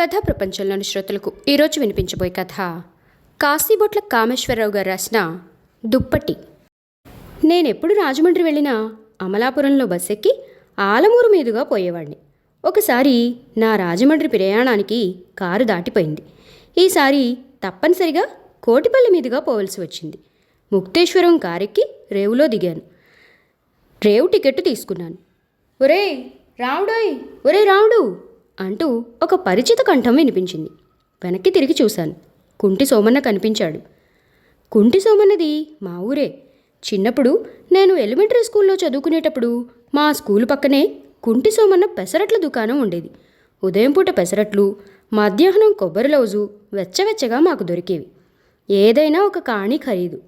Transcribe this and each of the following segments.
కథా ప్రపంచంలోని శ్రోతలకు ఈరోజు వినిపించబోయే కథ. కాశీబొట్ల కామేశ్వరరావు గారు రాసిన దుప్పటి. నేనెప్పుడు రాజమండ్రి వెళ్ళినా అమలాపురంలో బస్ ఎక్కి ఆలమూరు మీదుగా పోయేవాడిని ఒకసారి నా రాజమండ్రి ప్రయాణానికి కారు దాటిపోయింది. ఈసారి తప్పనిసరిగా కోటిపల్లి మీదుగా పోవలసి వచ్చింది. ముక్తేశ్వరం కారెక్కి రేవులో దిగాను. రేవు టికెట్ తీసుకున్నాను. ఒరే రావుడోయ్ ఒరే రావుడు అంటూ ఒక పరిచిత కంఠం వినిపించింది. వెనక్కి తిరిగి చూశాను. కుంటి సోమన్న కనిపించాడు. కుంటి సోమన్నది మా ఊరే. చిన్నప్పుడు నేను ఎలిమెంటరీ స్కూల్లో చదువుకునేటప్పుడు మా స్కూల్ పక్కనే కుంటి సోమన్న పెసరట్ల దుకాణం ఉండేది. ఉదయం పూట పెసరట్లు మధ్యాహ్నం కొబ్బరి లౌజు వెచ్చవెచ్చగా మాకు దొరికేవి. ఏదైనా ఒక కాణి ఖరీదు.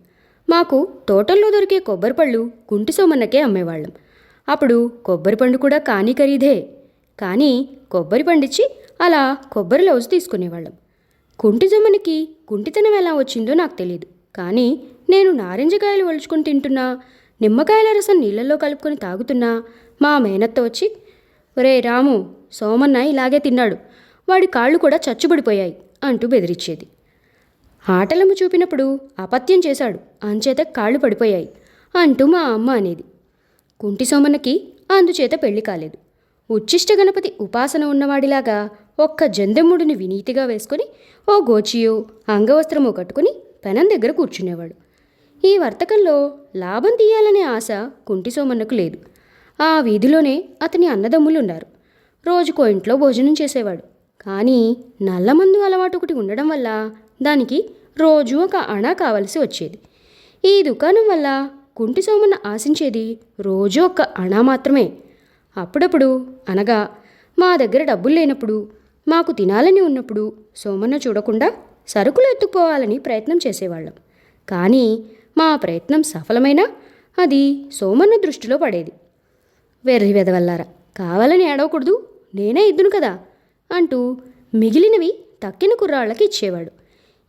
మాకు తోటల్లో దొరికే కొబ్బరి పళ్ళు కుంటి సోమన్నకే అమ్మేవాళ్ళం. అప్పుడు కొబ్బరి పండు కూడా కాణి ఖరీదే. కానీ కొబ్బరి పండించి అలా కొబ్బరి లౌజు తీసుకునేవాళ్ళం. కుంటి జమ్మనికి కుంటితనం ఎలా వచ్చిందో నాకు తెలియదు కానీ నేను నారింజకాయలు ఒలుచుకొని తింటున్నా నిమ్మకాయల రసం నీళ్ళల్లో కలుపుకొని తాగుతున్నా మా మేనత్త వచ్చి ఒరే రాము సోమన్న ఇలాగే తిన్నాడు. వాడి కాళ్ళు కూడా చచ్చుబడిపోయాయి అంటూ బెదిరించేది ఆటలము చూపినప్పుడు అపత్యం చేశాడు. అంచేత కాళ్ళు పడిపోయాయి అంటూ మా అమ్మ అనేది. కుంటి సోమన్నకి అందుచేత పెళ్ళి కాలేదు. ఉచ్చిష్ట గణపతి ఉపాసన ఉన్నవాడిలాగా ఒక్క జందెమ్ముడిని వినీతిగా వేసుకొని ఓ గోచియో అంగవస్త్రమో కట్టుకుని పెనం దగ్గర కూర్చునేవాడు. ఈ వర్తకంలో లాభం తీయాలనే ఆశ కుంటి సోమన్నకు లేదు. ఆ వీధిలోనే అతని అన్నదమ్ములున్నారు. రోజుకో ఇంట్లో భోజనం చేసేవాడు. కానీ నల్లమందు అలవాటు ఒకటి ఉండడం వల్ల దానికి రోజు ఒక అణ కావలసి వచ్చేది. ఈ దుకాణం వల్ల కుంటి సోమన్న ఆశించేది రోజు ఒక్క అణ మాత్రమే. అప్పుడప్పుడు అనగా మా దగ్గర డబ్బులు లేనప్పుడు మాకు తినాలని ఉన్నప్పుడు సోమన్న చూడకుండా సరుకులు ఎత్తుకుపోవాలని ప్రయత్నం చేసేవాళ్ళం. కానీ మా ప్రయత్నం సఫలమైనా అది సోమన్న దృష్టిలో పడేది. వెర్రి వెదవల్లారా కావాలని ఏడవకూడదు నేనే ఇద్దును కదా అంటూ మిగిలినవి తక్కిన కుర్రాళ్ళకి ఇచ్చేవాడు.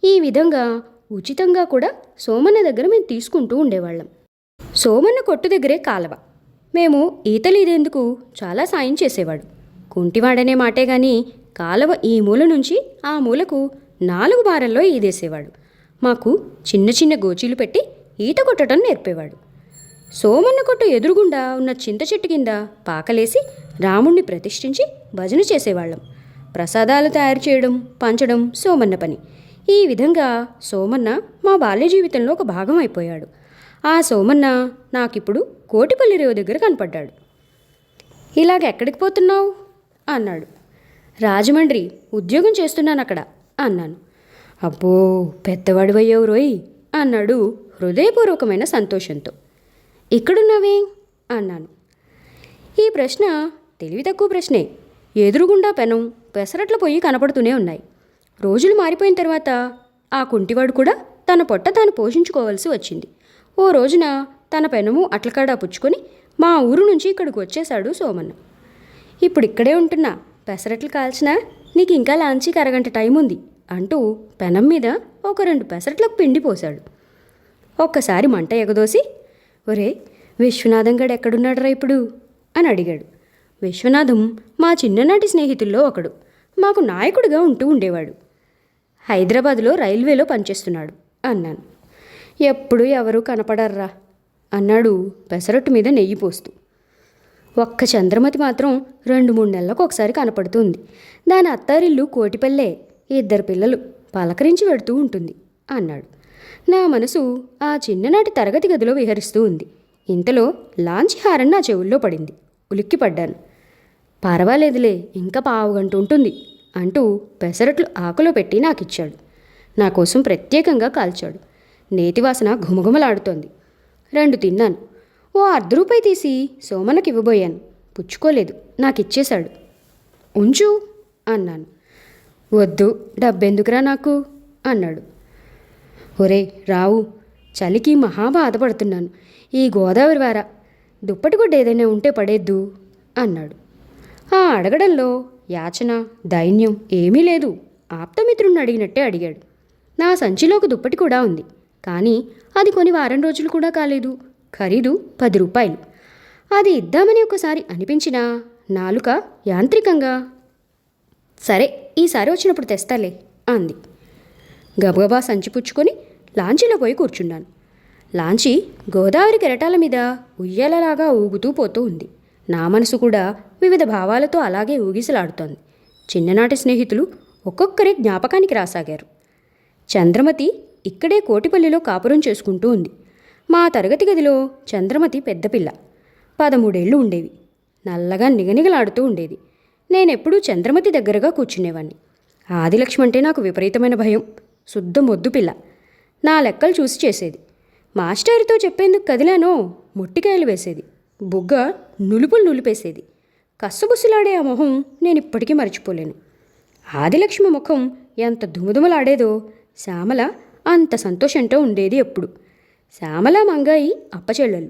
ఈ విధంగా ఉచితంగా కూడా సోమన్న దగ్గర మేము తీసుకుంటూ ఉండేవాళ్ళం. సోమన్న కొట్టు దగ్గరే కాలవ. మేము ఈతలీదేందుకు చాలా సాయం చేసేవాడు. కుంటివాడనే మాటే గాని కాలవ ఈ మూల నుంచి ఆ మూలకు నాలుగు బారల్లో ఈదేసేవాడు. మాకు చిన్న చిన్న గోచీలు పెట్టి ఈత కొట్టడం నేర్పేవాడు. సోమన్న కొట్టు ఎదురుగుండా ఉన్న చింత చెట్టు కింద పాకలేసి రాముణ్ణి ప్రతిష్ఠించి భజన చేసేవాళ్ళం. ప్రసాదాలు తయారు చేయడం పంచడం సోమన్న పని. ఈ విధంగా సోమన్న మా బాల్య జీవితంలో ఒక భాగం అయిపోయాడు. ఆ సోమన్న నాకిప్పుడు కోటిపల్లి రేవు దగ్గర కనపడ్డాడు. ఇలాగ ఎక్కడికి పోతున్నావు? అన్నాడు. రాజమండ్రి ఉద్యోగం చేస్తున్నాను అక్కడ అన్నాను. అబ్బో పెద్దవాడివయ్యావు రోయ్ అన్నాడు హృదయపూర్వకమైన సంతోషంతో. ఇక్కడున్నావే? అన్నాను. ఈ ప్రశ్న తెలివి తక్కువ ప్రశ్నే. ఎదురుగుండా పెనం పెసరట్లు పోయి కనపడుతూనే ఉన్నాయి. రోజులు మారిపోయిన తర్వాత ఆ కుంటివాడు కూడా తన పొట్ట తాను పోషించుకోవాల్సి వచ్చింది. ఓ రోజున తన పెనము అట్లకాడా పుచ్చుకొని మా ఊరు నుంచి ఇక్కడికి వచ్చేశాడు సోమన్న. ఇప్పుడు ఇక్కడే ఉంటున్నా. పెసరట్లు కాల్చినా నీకు ఇంకా లాంచీకి అరగంట టైం ఉంది అంటూ పెనం మీద ఒక రెండు పెసరట్లకు పిండి పోశాడు. ఒక్కసారి మంట ఎగదోసి ఒరే విశ్వనాథం గడు ఎక్కడున్నాడరా ఇప్పుడు? అని అడిగాడు. విశ్వనాథం మా చిన్ననాటి స్నేహితుల్లో ఒకడు. మాకు నాయకుడిగా ఉంటూ ఉండేవాడు. హైదరాబాదులో రైల్వేలో పనిచేస్తున్నాడు అన్నాను. ఎప్పుడు ఎవరూ కనపడర్రా అన్నాడు పెసరట్టు మీద నెయ్యి పోస్తూ. ఒక్క చంద్రమతి మాత్రం రెండు మూడు నెలలకు ఒకసారి కనపడుతుంది. దాని అత్తారిల్లు కోటిపల్లె ఇద్దరు పిల్లలు పలకరించి పెడుతూ ఉంటుంది అన్నాడు. నా మనసు ఆ చిన్ననాటి తరగతి గదిలో విహరిస్తూ ఉంది. ఇంతలో లాంచ్ హారన్ నా చెవుల్లో పడింది. ఉలిక్కిపడ్డాను. పర్వాలేదులే ఇంకా పావుగంట ఉంటుంది అంటూ పెసరట్లు ఆకులో పెట్టి నాకిచ్చాడు. నా కోసం ప్రత్యేకంగా కాల్చాడు. నేతి వాసన ఘుమఘుమలాడుతోంది. రెండు తిన్నాను. ఓ అర్ధ రూపాయి తీసి సోమనకి ఇవ్వబోయాను. పుచ్చుకోలేదు. నాకిచ్చేశాడు. ఉంచు అన్నాను. వద్దు డబ్బెందుకురా నాకు? అన్నాడు. ఒరే రావు చలికి మహా బాధపడుతున్నాను. ఈ గోదావరి వార దుప్పటి గుడ్డ ఏదైనా ఉంటే పడేద్దు అన్నాడు. ఆ అడగడంలో యాచన దైన్యం ఏమీ లేదు. ఆప్తమిత్రుణ్ణి అడిగినట్టే అడిగాడు. నా సంచిలోకి దుప్పటి కూడా ఉంది. కానీ అది కొని వారం రోజులు కూడా కాలేదు. ఖరీదు పది రూపాయలు. అది ఇద్దామని ఒకసారి అనిపించినా నాలుక యాంత్రికంగా సరే ఈసారి వచ్చినప్పుడు తెస్తాలే అంది. గబగబా సంచి పుచ్చుకొని లాంచీలో పోయి కూర్చున్నాను. లాంచీ గోదావరి కెరటాల మీద ఉయ్యాలలాగా ఊగుతూ పోతూ ఉంది. నా మనసు కూడా వివిధ భావాలతో అలాగే ఊగిసలాడుతోంది. చిన్ననాటి స్నేహితులు ఒక్కొక్కరే జ్ఞాపకానికి రాసాగారు. చంద్రమతి ఇక్కడే కోటిపల్లిలో కాపురం చేసుకుంటూ ఉంది. మా తరగతి గదిలో చంద్రమతి పెద్దపిల్ల పదమూడేళ్ళు పదమూడేళ్ళు ఉండేవి. నల్లగా నిగనిగలాడుతూ ఉండేది. నేనెప్పుడూ చంద్రమతి దగ్గరగా కూర్చునేవాణ్ణి. ఆదిలక్ష్మి అంటే నాకు విపరీతమైన భయం. శుద్ధ మొద్దు పిల్ల. నా లెక్కలు చూసి చేసేది. మాస్టారితో చెప్పేందుకు కదిలానో మొట్టికాయలు వేసేది. బుగ్గ నులుపులు నులిపేసేది. కస్సుబుస్సులాడే ఆ మొహం నేను ఇప్పటికీ మర్చిపోలేను. ఆదిలక్ష్మి ముఖం ఎంత దుమదుమలాడేదో శ్యామల అంత సంతోషంతో ఉండేది ఎప్పుడు. శ్యామల మంగాయి అప్పచెల్లెళ్ళు.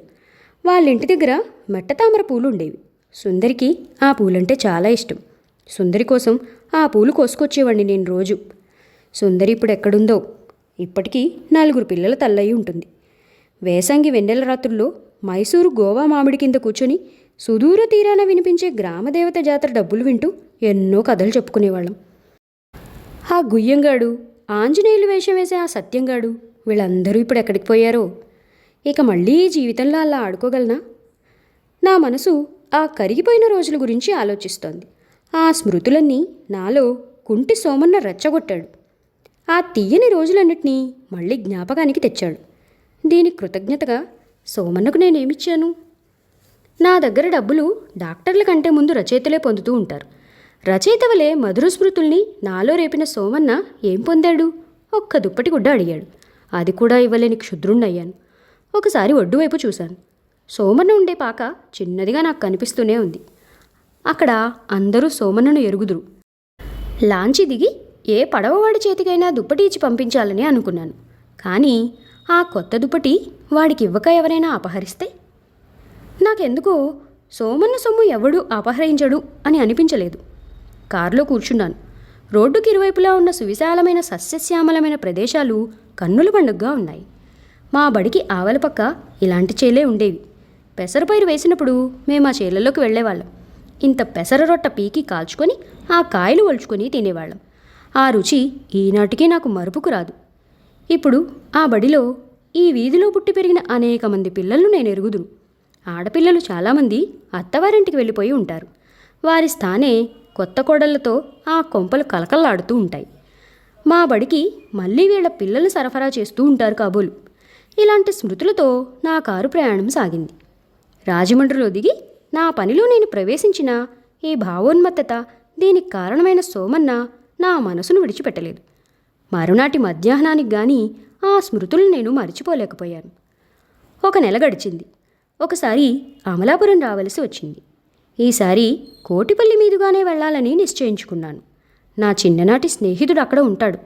వాళ్ళింటి దగ్గర మెట్టతామర పూలు ఉండేవి సుందరికి ఆ పూలంటే చాలా ఇష్టం. సుందరి కోసం ఆ పూలు కోసుకొచ్చేవాడిని నేను రోజు. సుందరి ఇప్పుడు ఎక్కడుందో? ఇప్పటికీ నలుగురు పిల్లల తల్లయి ఉంటుంది. వేసంగి వెన్నెల రాత్రుల్లో మైసూరు గోవా మామిడి కింద కూర్చొని సుదూర తీరాన వినిపించే గ్రామదేవత జాతర డబ్బులు వింటూ ఎన్నో కథలు చెప్పుకునేవాళ్ళం. ఆ గుయ్యంగాడు ఆంజనేయులు వేషం వేసే ఆ సత్యంగాడు వీళ్ళందరూ ఇప్పుడు ఎక్కడికి పోయారో? ఇక మళ్ళీ జీవితంలో అలా ఆడుకోగలనా? నా మనసు ఆ కరిగిపోయిన రోజుల గురించి ఆలోచిస్తోంది. ఆ స్మృతులన్నీ నాలో కుంటి సోమన్న రెచ్చగొట్టాడు. ఆ తీయని రోజులన్నిటినీ మళ్ళీ జ్ఞాపకానికి తెచ్చాడు. దీనికి కృతజ్ఞతగా సోమన్నకు నేనేమిచ్చాను? నా దగ్గర డబ్బులు డాక్టర్ల కంటే ముందు రచయితలే పొందుతూ ఉంటారు. రచయిత వలె మధుర స్మృతుల్ని నాలో రేపిన సోమన్న ఏం పొందాడు? ఒక్క దుప్పటి గుడ్డ అడిగాడు. అది కూడా ఇవ్వలేని క్షుద్రుణ్ణయ్యాను. ఒకసారి ఒడ్డు వైపు చూశాను. సోమన్న ఉండే పాక చిన్నదిగా నాకు కనిపిస్తూనే ఉంది. అక్కడ అందరూ సోమన్నను ఎరుగుదురు. లాంచి దిగి ఏ పడవవాడి చేతికైనా దుప్పటి ఇచ్చి పంపించాలని అనుకున్నాను. కానీ ఆ కొత్త దుప్పటి వాడికి ఇవ్వక ఎవరైనా అపహరిస్తే? నాకెందుకో? సోమన్న సొమ్ము ఎవడు అపహరించడు అని అనిపించలేదు. కారులో కూర్చున్నాను. రోడ్డుకి ఇరువైపులా ఉన్న సువిశాలమైన సస్యశ్యామలమైన ప్రదేశాలు కన్నుల పండుగగా ఉన్నాయి. మా బడికి ఆవల పక్క ఇలాంటి చేలే ఉండేవి. పెసరపైరు వేసినప్పుడు మేము ఆ చేలల్లోకి వెళ్ళేవాళ్ళం. ఇంత పెసర రొట్ట పీకి కాల్చుకొని ఆ కాయలు ఒలుచుకొని తినేవాళ్ళం. ఆ రుచి ఈనాటికి నాకు మరుపుకు రాదు. ఇప్పుడు ఆ బడిలో ఈ వీధిలో పుట్టి పెరిగిన అనేక మంది పిల్లలను నేను ఎరుగుదును. ఆడపిల్లలు చాలామంది అత్తవారింటికి వెళ్ళిపోయి ఉంటారు. వారి స్థానే కొత్త కోడళ్ళతో ఆ కొంపలు కలకల్లాడుతూ ఉంటాయి. మా బడికి మళ్ళీ వీళ్ళ పిల్లలు సరఫరా చేస్తూ ఉంటారు కాబోలు. ఇలాంటి స్మృతులతో నా కారు ప్రయాణం సాగింది. రాజమండ్రిలో దిగి నా పనిలో నేను ప్రవేశించిన ఈ భావోన్మత్తత దీనికి కారణమైన సోమన్న నా మనసును విడిచిపెట్టలేదు. మరునాటి మధ్యాహ్నానికి గాని ఆ స్మృతులు నేను మరిచిపోలేకపోయాను. ఒక నెల గడిచింది. ఒకసారి అమలాపురం రావలసి వచ్చింది. ఈసారి కోటిపల్లి మీదుగానే వెళ్ళాలని నిశ్చయించుకున్నాను. నా చిన్ననాటి స్నేహితుడు అక్కడ ఉంటాడు.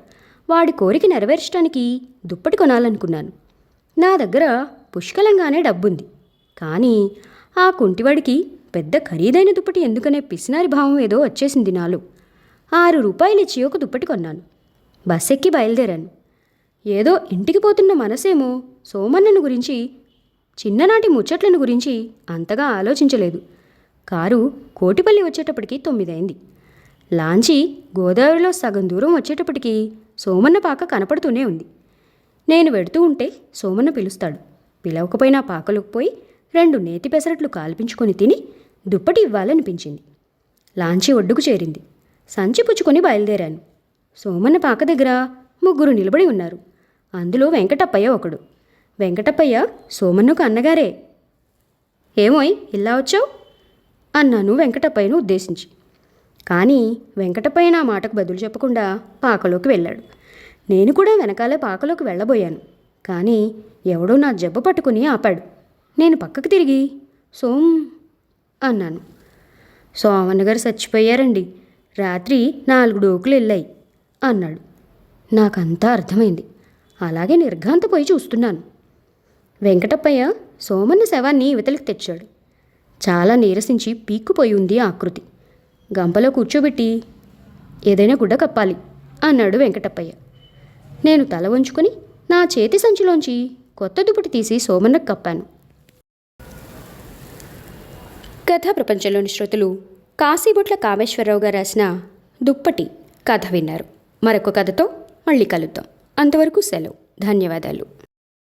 వాడి కోరిక నెరవేర్చడానికి దుప్పటి కొనాలనుకున్నాను. నా దగ్గర పుష్కలంగానే డబ్బుంది. కానీ ఆ కుంటివాడికి పెద్ద ఖరీదైన దుప్పటి ఎందుకనే పిసినారి భావం ఏదో వచ్చేసింది నాలో. ఆరు రూపాయలు ఇచ్చి ఒక దుప్పటి కొన్నాను. బస్ ఎక్కి బయలుదేరాను. ఏదో ఇంటికి పోతున్న మనసేమో సోమన్నను గురించి చిన్ననాటి ముచ్చట్లను గురించి అంతగా ఆలోచించలేదు. కారు కోటిపల్లి వచ్చేటప్పటికి తొమ్మిదైంది. లాంచీ గోదావరిలో సగం దూరం వచ్చేటప్పటికి సోమన్న పాక కనపడుతూనే ఉంది. నేను వెడుతూ ఉంటే సోమన్న పిలుస్తాడు. పిలవకపోయినా పాకలోకి పోయి రెండు నేతి పెసరట్లు కాల్పించుకొని తిని దుప్పటి ఇవ్వాలనిపించింది. లాంచీ ఒడ్డుకు చేరింది. సంచి పుచ్చుకొని బయలుదేరాను. సోమన్న పాక దగ్గర ముగ్గురు నిలబడి ఉన్నారు. అందులో వెంకటప్పయ్య ఒకడు. వెంకటప్పయ్య సోమన్నకు అన్నగారే ఏమోయ్ ఇలా వచ్చావు? అన్నాను వెంకటప్పయ్యను ఉద్దేశించి. కానీ వెంకటప్పయ్య నా మాటకు బదులు చెప్పకుండా పాకలోకి వెళ్ళాడు. నేను కూడా వెనకాలే పాకలోకి వెళ్ళబోయాను. కానీ ఎవడో నా జబ్బ పట్టుకుని ఆపాడు. నేను పక్కకు తిరిగి సోమ్ అన్నాను. సోమన్న గారు చచ్చిపోయారండి. రాత్రి నాలుగు డోకులు వెళ్ళాయి అన్నాడు. నాకంతా అర్థమైంది. అలాగే నిర్ఘాంతపోయి చూస్తున్నాను. వెంకటప్పయ్య సోమన్న శవాన్ని ఇవతలికి తెచ్చాడు. చాలా నీరసించి పీక్కుపోయి ఉంది ఆ ఆకృతి. గంపలో కూర్చోబెట్టి ఏదైనా గుడ్డ కప్పాలి అన్నాడు వెంకటప్పయ్య. నేను తల వంచుకుని నా చేతి సంచిలోంచి కొత్త దుప్పటి తీసి సోమన్నకు కప్పాను. కథా ప్రపంచంలోని శ్రోతలు కాశీబొట్ల కామేశ్వరరావు గారు రాసిన దుప్పటి కథ విన్నారు. మరొక కథతో మళ్ళీ కలుద్దాం. అంతవరకు సెలవు. ధన్యవాదాలు.